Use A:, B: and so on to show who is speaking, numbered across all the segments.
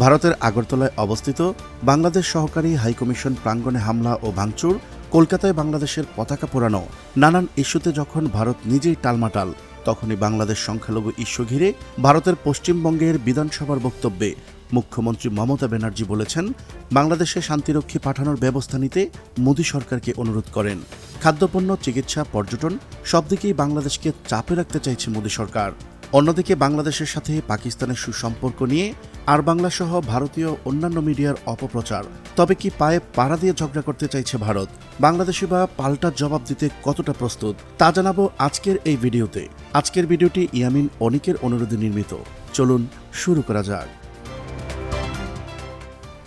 A: ভারতের আগরতলায় অবস্থিত বাংলাদেশ সহকারী হাইকমিশন প্রাঙ্গণে হামলা ও ভাঙচুর, কলকাতায় বাংলাদেশের পতাকা পোড়ানো, নানান ইস্যুতে যখন ভারত নিজেই টালমাটাল, তখনই বাংলাদেশ সংখ্যালঘু ইস্যু ঘিরে ভারতের পশ্চিমবঙ্গের বিধানসভার বক্তব্যে মুখ্যমন্ত্রী মমতা ব্যানার্জি বলেছেন, বাংলাদেশে শান্তিরক্ষী পাঠানোর ব্যবস্থা নিতে মোদী সরকারকে অনুরোধ করেন। খাদ্যপণ্য, চিকিৎসা, পর্যটন সব দিকেই বাংলাদেশকে চাপে রাখতে চাইছে মোদী সরকার। অন্যদিকে বাংলাদেশের সাথে পাকিস্তানের সুসম্পর্ক নিয়ে আর বাংলা সহ ভারতীয় অন্যান্য মিডিয়ার অপপ্রচার। তবে কি পায়ে পাড়া দিয়ে ঝগড়া করতে চাইছে ভারত? বাংলাদেশে বা পাল্টা জবাব দিতে কতটা প্রস্তুত? তা জানাব আজকের এই ভিডিওতে। আজকের ভিডিওটি ইয়ামিন অনিকের অনুরোধে নির্মিত। চলুন শুরু করা যাক।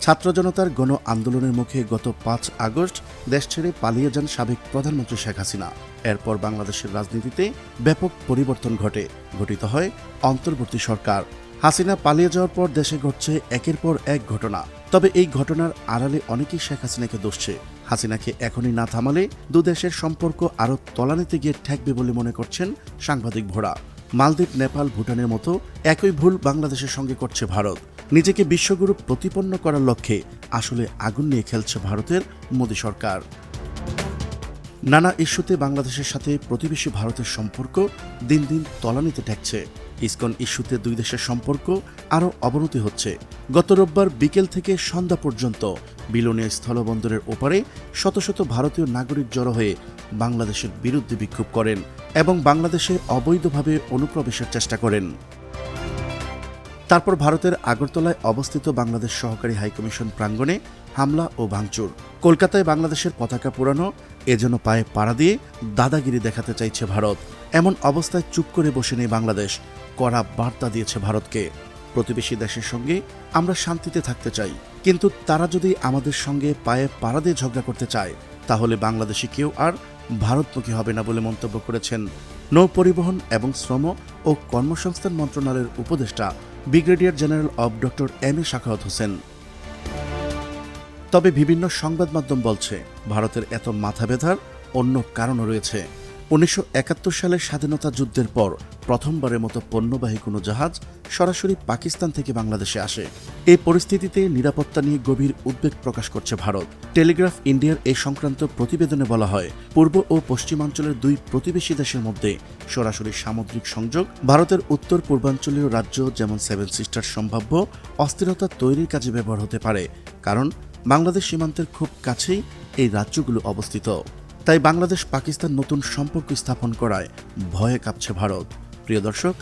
A: ছাত্র জনতার গণ আন্দোলনের মুখে গত পাঁচ আগস্ট দেশ ছেড়ে পালিয়ে যান সাবেক প্রধানমন্ত্রী শেখ হাসিনা। এরপর বাংলাদেশের রাজনীতিতে ব্যাপক পরিবর্তন ঘটে। গঠিত হয় অন্তর্বর্তী সরকার। হাসিনা পালিয়ে যাওয়ার পর দেশে ঘটছে একের পর এক ঘটনা। তবে এই ঘটনার আড়ালে অনেকেই শেখ হাসিনাকে দোষছে। হাসিনাকে এখনই না থামালে দু দেশের সম্পর্ক আরও তলানিতে গিয়ে ঠেকবে বলে মনে করছেন সাংবাদিক ভোরা। মালদ্বীপ, নেপাল, ভুটানের মতো একই ভুল বাংলাদেশের সঙ্গে করছে ভারত। নিজেকে বিশ্বগুরু প্রতিপন্ন করার লক্ষ্যে আসলে আগুন নিয়ে খেলছে ভারতের মোদী সরকার। নানা ইস্যুতে বাংলাদেশের সাথে প্রতিবেশী ভারতের সম্পর্ক দিন দিন তলানিতে ঠেকছে। ইসকন ইস্যুতে দুই দেশের সম্পর্ক আরও অবনতি হচ্ছে। গত রোববার বিকেল থেকে সন্ধ্যা পর্যন্ত বিলোনিয়া স্থলবন্দরের ওপারে শত শত ভারতীয় নাগরিক জড়ো হয়ে বাংলাদেশের বিরুদ্ধে বিক্ষোভ করেন। এবং বাংলাদেশে অবৈধভাবে অনুপ্রবেশের চেষ্টা করেন। তারপর ভারতের আগরতলায় অবস্থিত বাংলাদেশ সহকারী হাইকমিশন প্রাঙ্গণে হামলা ও ভাঙচুর। কলকাতায় বাংলাদেশের পতাকা পোড়ানো এজন্য পায়ে পাড়া দিয়ে দাদাগিরি দেখাতে চাইছে ভারত। এমন অবস্থায় চুপ করে বসে নেই বাংলাদেশ, কড়া বার্তা দিয়েছে ভারতকে। প্রতিবেশী দেশের সঙ্গে আমরা শান্তিতে থাকতে চাই, কিন্তু তারা যদি আমাদের সঙ্গে পায়ে পাড়া দিয়ে ঝগড়া করতে চায়, তাহলে বাংলাদেশি কেউ আর ভারতমুখী হবে না বলে মন্তব্য করেছেন নৌ পরিবহন এবং শ্রম ও কর্মসংস্থান মন্ত্রণালয়ের উপদেষ্টা brigadier general of doctor M A Sakhawat Hossain. তবে বিভিন্ন সংবাদ মাধ্যম বলছে, ভারতের এত মাথা ব্যথার অন্য কারণও রয়েছে। উনিশশো একাত্তর সালের স্বাধীনতা যুদ্ধের পর প্রথমবারের মতো পণ্যবাহী কোনো জাহাজ সরাসরি পাকিস্তান থেকে বাংলাদেশে আসে। এই পরিস্থিতিতে নিরাপত্তা নিয়ে গভীর উদ্বেগ প্রকাশ করছে ভারত। টেলিগ্রাফ ইন্ডিয়ার এই সংক্রান্ত প্রতিবেদনে বলা হয়, পূর্ব ও পশ্চিমাঞ্চলের দুই প্রতিবেশী দেশের মধ্যে সরাসরি সামুদ্রিক সংযোগ, ভারতের উত্তর পূর্বাঞ্চলীয় রাজ্য যেমন সেভেন সিস্টার সম্ভাব্য অস্থিরতা তৈরির কাজে ব্যবহার হতে পারে, কারণ বাংলাদেশ সীমান্তের খুব কাছেই এই রাজ্যগুলো অবস্থিত। তাই বাংলাদেশ পাকিস্তান নতুন সম্পর্ক স্থাপন করায় ভয়ে কাঁপছে ভারত। প্রিয় দর্শক,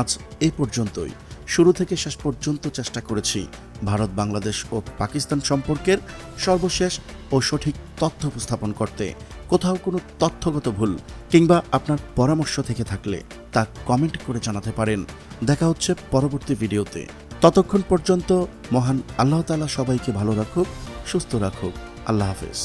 A: আজ এই পর্যন্তই। শুরু থেকে শেষ পর্যন্ত চেষ্টা করেছি ভারত, বাংলাদেশ ও পাকিস্তান সম্পর্কের সর্বশেষ ও সঠিক তথ্য উপস্থাপন করতে। কোথাও কোনো তথ্যগত ভুল কিংবা আপনার পরামর্শ থেকে থাকলে তা কমেন্ট করে জানাতে পারেন। দেখা হচ্ছে পরবর্তী ভিডিওতে। ততক্ষণ পর্যন্ত মহান আল্লাহ তালা সবাইকে ভালো রাখুক, সুস্থ রাখুক। আল্লাহ হাফেজ।